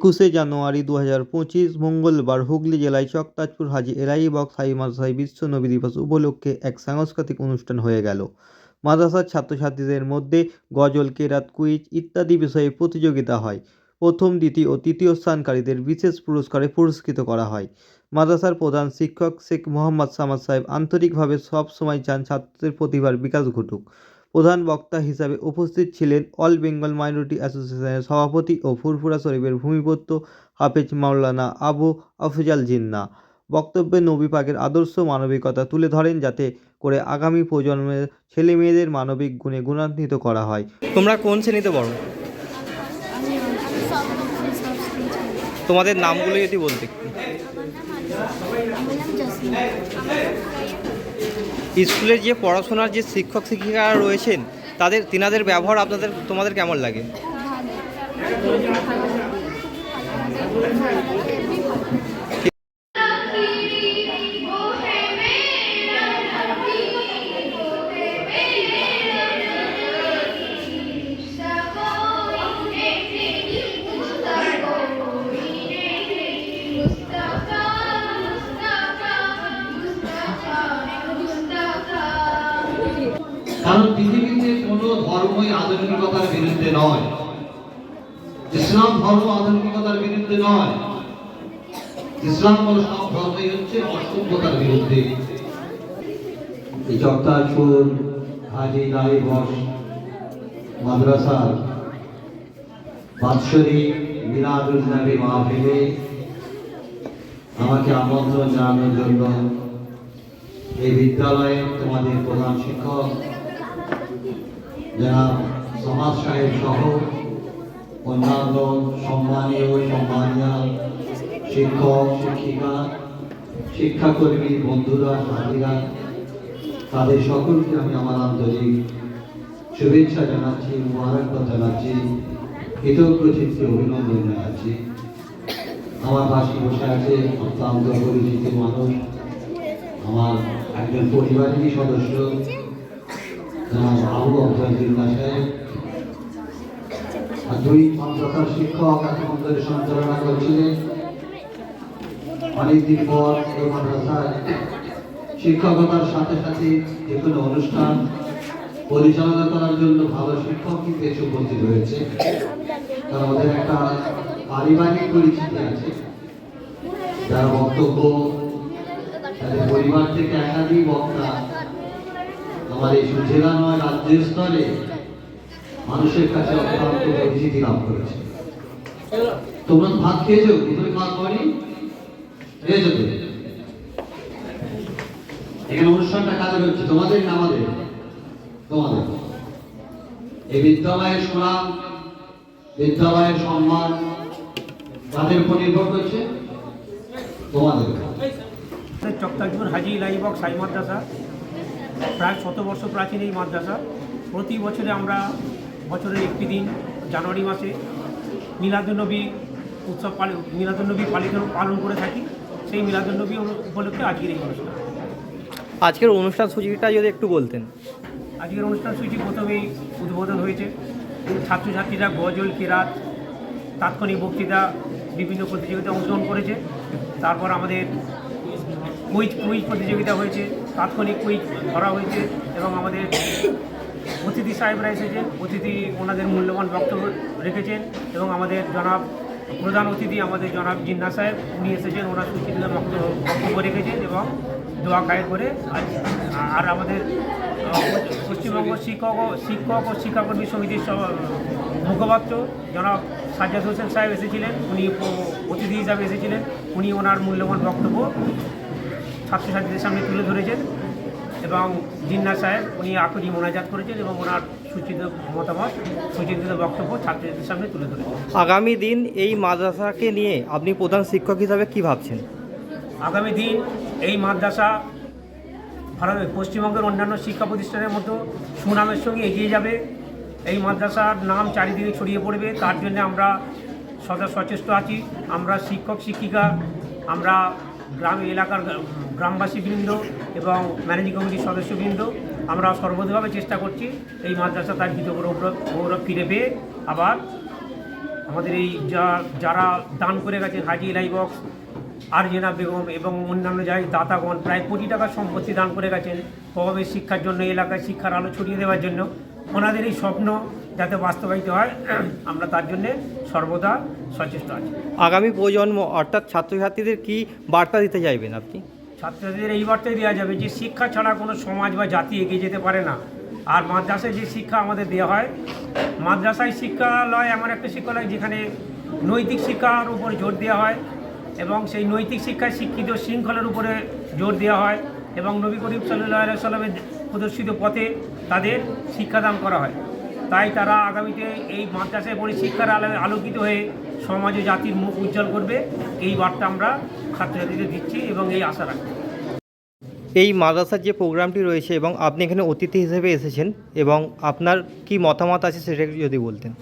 একুশে জানুয়ারি দু হাজার পঁচিশ, মঙ্গলবার হুগলি জেলায় চকতাজপুর হাজি এলাহি বক্স হাই মাদ্রাসায় বিশ্ব নবী দিবস উপলক্ষে এক সাংস্কৃতিক অনুষ্ঠান হয়ে গেল। মাদ্রাসার ছাত্রছাত্রীদের মধ্যে গজল, কেরাত, কুইজ ইত্যাদি বিষয়ে প্রতিযোগিতা হয়। প্রথম, দ্বিতীয় ও তৃতীয় স্থানকারীদের বিশেষ পুরস্কারে পুরস্কৃত করা হয়। মাদ্রাসার প্রধান শিক্ষক শেখ মোহাম্মদ সামাদ সাহেব আন্তরিকভাবে সব সময় চান ছাত্রদের প্রতিভার বিকাশ ঘটুক। প্রধান বক্তা হিসাবে উপস্থিত ছিলেন অল বেঙ্গল মাইনরিটি অ্যাসোসিয়েশনের সভাপতি ও ফুরফুরা শরীফের ভূমিপত্র হাফেজ মাওলানা আবু আফজাল জিন্না। বক্তব্যে নবী পাকের আদর্শ মানবিকতা তুলে ধরেন যাতে করে আগামী প্রজন্মের ছেলে মেয়েদের মানবিক গুণে গুণান্বিত করা হয়। তোমরা কোন শ্রেণীতে পড়ো? তোমাদের নামগুলো যদি বলতে একটু। আমার নাম জসমিন স্কুলের যে পড়াশোনার যে শিক্ষক শিক্ষিকারা রয়েছেন তাদের তিনাদের ব্যবহার আপনাদের তোমাদের কেমন লাগে? ধর্মই আধুনিকতার বিরুদ্ধে নয়। ইসলাম ধর্ম আধুনিকতার বিরুদ্ধে নয়। ইসলাম বলে সব ধর্মই হচ্ছে অসভ্যতার বিরুদ্ধে। এই চক্তারপুর হাজি নারী বস মাদ্রাসার নবী মাহফিলে আমাকে আমন্ত্রণ জানানোর জন্য এই বিদ্যালয়ে তোমাদের প্রধান শিক্ষক যারা সমাজ সাহেব সহ অন্যান্য সম্মানীয় সম্মানীয় শিক্ষক, শিক্ষিকা, শিক্ষাকর্মী, বন্ধুরা, সাথীরা, তাদের সকলকে আমি আমার আন্তরিক শুভেচ্ছা জানাচ্ছি, মোবারকবাদ জানাচ্ছি, কৃতজ্ঞ চিত্তে অভিনন্দন জানাচ্ছি। আমার পাশে বসে আছে অত্যন্ত পরিচিত মানুষ, আমার একজন পরিবারেরই সদস্য শিক্ষক সঞ্চালনা অনেকদিন পর শিক্ষকতার সাথে সাথে যে কোনো অনুষ্ঠান পরিচালনা করার জন্য ভালো শিক্ষক কিন্তু এসে উপস্থিত হয়েছে। কারণ ওদের একটা পারিবারিক পরিচিতি আছে। যারা বক্তব্য পরিবার থেকে একাধিক বক্তা আমার এই জেলা নয় রাজ্য স্তরে মানুষের কাছে অত্যন্ত পরিচিতি লাভ করেছে। তোমরা ভাত খেয়েছো? ভিতরে খাওয়া খাওয়ানি খেয়েছো তো? এখানে অনুষ্ঠানটা কাজে হচ্ছে? তোমাদের না আমাদের? তোমাদের। এই বিদ্যালয়ের সুনাম, বিদ্যালয়ের সম্মান তাদের উপর নির্ভর করছে? তোমাদের চক্তাজপুর হাজি লাইবক সাই মাদ্রাসা। প্রায় শত বর্ষ প্রাচীন এই মাদ্রাসা। প্রতি বছরে আমরা বছরের একটি দিন জানুয়ারি মাসে মিলাদুলনবী উৎসব পালন মিলাদুলনবী পালিত পালন করে থাকি। সেই মিলাদুলনবী উপলক্ষে আজকের এই অনুষ্ঠান। আজকের অনুষ্ঠান সূচিটা যদি একটু বলতেন। আজকের অনুষ্ঠান সূচি প্রথমেই উদ্বোধন হয়েছে। ছাত্রছাত্রীরা গজল কেরাত তাৎক্ষণিক বক্তৃতা বিভিন্ন প্রতিযোগিতায় অংশগ্রহণ করেছে। তারপর আমাদের কুইজ কুইজ প্রতিযোগিতা হয়েছে। তাৎক্ষণিক কুইজ ধরা হয়েছে এবং আমাদের অতিথি সাহেবরা এসেছেন। অতিথি ওনাদের মূল্যবান বক্তব্য রেখেছেন এবং আমাদের জনাব, প্রধান অতিথি আমাদের জনাব জিন্না সাহেব, উনি এসেছেন, ওনার সুচিত বক্তব্য রেখেছেন এবং দোয়া গায়ে করে আর আমাদের পশ্চিমবঙ্গ শিক্ষক ও শিক্ষক ও শিক্ষাকর্মী সমিতির মুখপাত্র জনাব সাজ্জাদ হোসেন সাহেব এসেছিলেন। উনি অতিথি হিসাবে এসেছিলেন। উনি ওনার মূল্যবান বক্তব্য ছাত্রছাত্রীদের সামনে তুলে ধরেছেন এবং জিন্না সাহেব উনি আকুরি মোনাজাত করেছেন এবং ওনার সূচিত মতামত সুচিন্তিত বক্তব্য ছাত্রছাত্রীদের সামনে তুলে ধরেছেন। আগামী দিন এই মাদ্রাসাকে নিয়ে আপনি প্রধান শিক্ষক হিসাবে কি ভাবছেন? আগামী দিন এই মাদ্রাসা ভারত পশ্চিমবঙ্গের অন্যান্য শিক্ষা প্রতিষ্ঠানের মতো সুনামের সঙ্গে এগিয়ে যাবে। এই মাদ্রাসার নাম চারিদিকে ছড়িয়ে পড়বে। তার জন্য আমরা সদা সচেষ্ট আছি। আমরা শিক্ষক শিক্ষিকা আমরা গ্রাম এলাকার গ্রামবাসীবৃন্দ এবং ম্যানেজিং কমিটির সদস্যবৃন্দ আমরা সর্বতভাবে চেষ্টা করছি এই মাদ্রাসা তার গীত গৌরব ফিরে পেয়ে আবার আমাদের এই যা, যারা দান করে গেছেন, হাজি এলাই বক্স আরজেনা বেগম এবং অন্যান্য যাই দাতাগণ, প্রায় কোটি টাকার সম্পত্তি দান করে গেছেন প্রভাবের শিক্ষার জন্য এলাকায় শিক্ষার আলো ছড়িয়ে দেওয়ার জন্য। ওনাদের এই স্বপ্ন যাতে বাস্তবায়িত হয়, আমরা তার জন্যে সর্বদা সচেষ্ট আছে। আগামী প্রজন্ম অর্থাৎ ছাত্রছাত্রীদের কি বার্তা দিতে চাইবেন আপনি? ছাত্রছাত্রীদের এই বার্তাই দেওয়া যাবে যে শিক্ষা ছাড়া কোনো সমাজ বা জাতি এগিয়ে যেতে পারে না। আর মাদ্রাসায় যে শিক্ষা আমাদের দেওয়া হয় মাদ্রাসায় শিক্ষালয় এমন একটা শিক্ষালয় যেখানে নৈতিক শিক্ষার উপর জোর দেওয়া হয় এবং সেই নৈতিক শিক্ষায় শিক্ষিত শৃঙ্খলার উপরে জোর দেওয়া হয় এবং নবী করিম সাল্লাহ সাল্লামের প্রদর্শিত পথে তাদের শিক্ষাদান করা হয়। তাই তারা আগামীতে এই মাদ্রাসায় পড়ে শিক্ষার আলো আলোকিত হয়ে সমাজ ও জাতির মুখ উজ্জ্বল করবে। এই বার্তা আমরা ছাত্রছাত্রীদের দিচ্ছি এবং এই আশা রাখছি। এই মাদ্রাসার যে প্রোগ্রামটি রয়েছে এবং আপনি এখানে অতিথি হিসেবে এসেছেন এবং আপনার কি মতামত আছে সেটা একটু যদি বলতেন।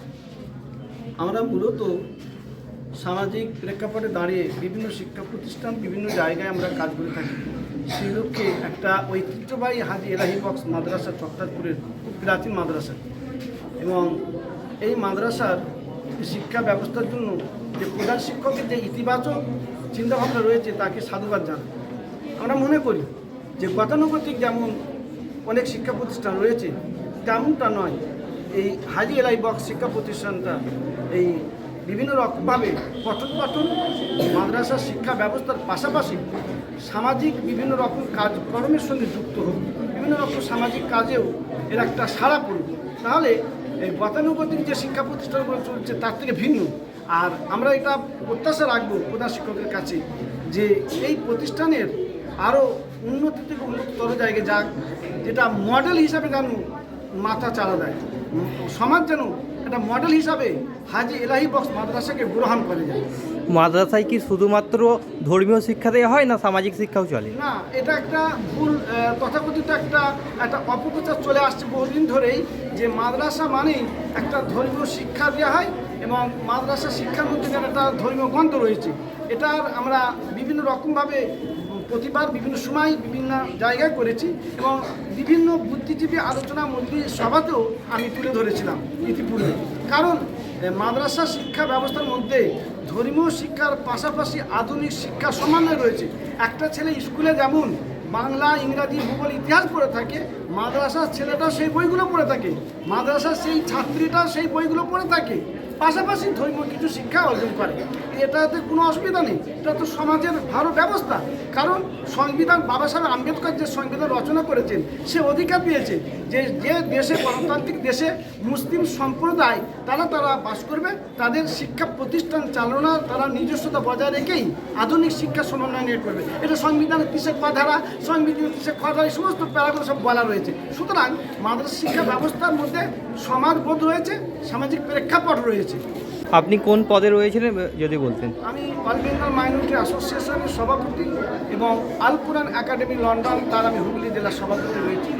আমরা মূলত সামাজিক প্রেক্ষাপটে দাঁড়িয়ে বিভিন্ন শিক্ষা প্রতিষ্ঠান বিভিন্ন জায়গায় আমরা কাজ করে থাকি। সেই লক্ষ্যে একটা ঐতিহ্যবাহী হাজি এলাহি বক্স মাদ্রাসা চক্রাতপুরের খুব প্রাচীন মাদ্রাসা। এবং এই মাদ্রাসার শিক্ষা ব্যবস্থার জন্য যে প্রধান শিক্ষকের যে ইতিবাচক চিন্তাভাবনা রয়েছে, তাকে সাধুবাদ জানাই। আমরা মনে করি যে গতানুগতিক যেমন অনেক শিক্ষা প্রতিষ্ঠান রয়েছে, তেমনটা নয়। এই হাজি এলাই বক্স শিক্ষা প্রতিষ্ঠানটা এই বিভিন্ন রকমভাবে পঠন পাঠন, মাদ্রাসা শিক্ষা ব্যবস্থার পাশাপাশি সামাজিক বিভিন্ন রকম কাজকর্মের সঙ্গে যুক্ত হোক, বিভিন্ন রকম সামাজিক কাজেও এর একটা সাড়া পড়ুক। তাহলে এই গতানুগতিক যে শিক্ষা প্রতিষ্ঠানগুলো চলছে, তার থেকে ভিন্ন। আর আমরা এটা প্রত্যাশা রাখব প্রধান শিক্ষকের কাছে যে এই প্রতিষ্ঠানের আরও উন্নতি থেকে উন্নততর জায়গায় যাক, যেটা মডেল হিসাবে যেন মাথা চালা দেয়। সমাজ যেন একটা মডেল হিসাবে হাজি এলাহি বক্স মাদ্রাসাকে গ্রহণ করে যায়। মাদ্রাসায় কি শুধুমাত্র ধর্মীয় শিক্ষা দেওয়া হয় না সামাজিক শিক্ষাও চলে? না, এটা একটা ভুল তথাকথিত একটা একটা অপপ্রচার চলে আসছে বহুদিন ধরেই যে মাদ্রাসা মানেই একটা ধর্মীয় শিক্ষা দেওয়া হয় এবং মাদ্রাসা শিক্ষার মধ্যে যেন একটা ধর্মীয় গ্রন্থ রয়েছে। এটার আমরা বিভিন্ন রকমভাবে প্রতিবার বিভিন্ন সময় বিভিন্ন জায়গায় করেছি এবং বিভিন্ন বুদ্ধিজীবী আলোচনা মন্ত্রী সভাতেও আমি তুলে ধরেছিলাম ইতিপূর্বে। কারণ মাদ্রাসা শিক্ষা ব্যবস্থার মধ্যে ধর্মীয় শিক্ষার পাশাপাশি আধুনিক শিক্ষা সমানে রয়েছে। একটা ছেলে স্কুলে যেমন বাংলা, ইংরাজি, ভূগোল, ইতিহাস পড়ে থাকে, মাদ্রাসার ছেলেটা সেই বইগুলো পড়ে থাকে, মাদ্রাসার সেই ছাত্রীটা সেই বইগুলো পড়ে থাকে। পাশাপাশি ধর্মীয় কিছু শিক্ষা অর্জন করে। এটাতে কোনো অসুবিধা নেই। এটা তো সমাজের ভালো ব্যবস্থা। কারণ সংবিধান, বাবা সাহেব আম্বেদকর যে সংবিধান রচনা করেছেন, সে অধিকার দিয়েছে যে যে দেশে, গণতান্ত্রিক দেশে মুসলিম সম্প্রদায়, তারা তারা বাস করবে, তাদের শিক্ষা প্রতিষ্ঠান চালনা, তারা নিজস্বতা বজায় রেখেই আধুনিক শিক্ষা সমন্বয় করবে। এটা সংবিধানের কিসের ধারা সংবিধানের কিসের ধারা এই সমস্ত প্যারাগুলো সব বলা রয়েছে। সুতরাং মাদ্রাসা শিক্ষা ব্যবস্থার মধ্যে সমাজবোধ রয়েছে, সামাজিক প্রেক্ষাপট রয়েছে। আপনি কোন পদে রয়েছিলেন, যদি বলতেন? আমি অল বেঙ্গল মাইনরিটি অ্যাসোসিয়েশনের সভাপতি এবং আলপুরান একাডেমি লন্ডন, তার আমি হুগলি জেলার সভাপতি রয়েছি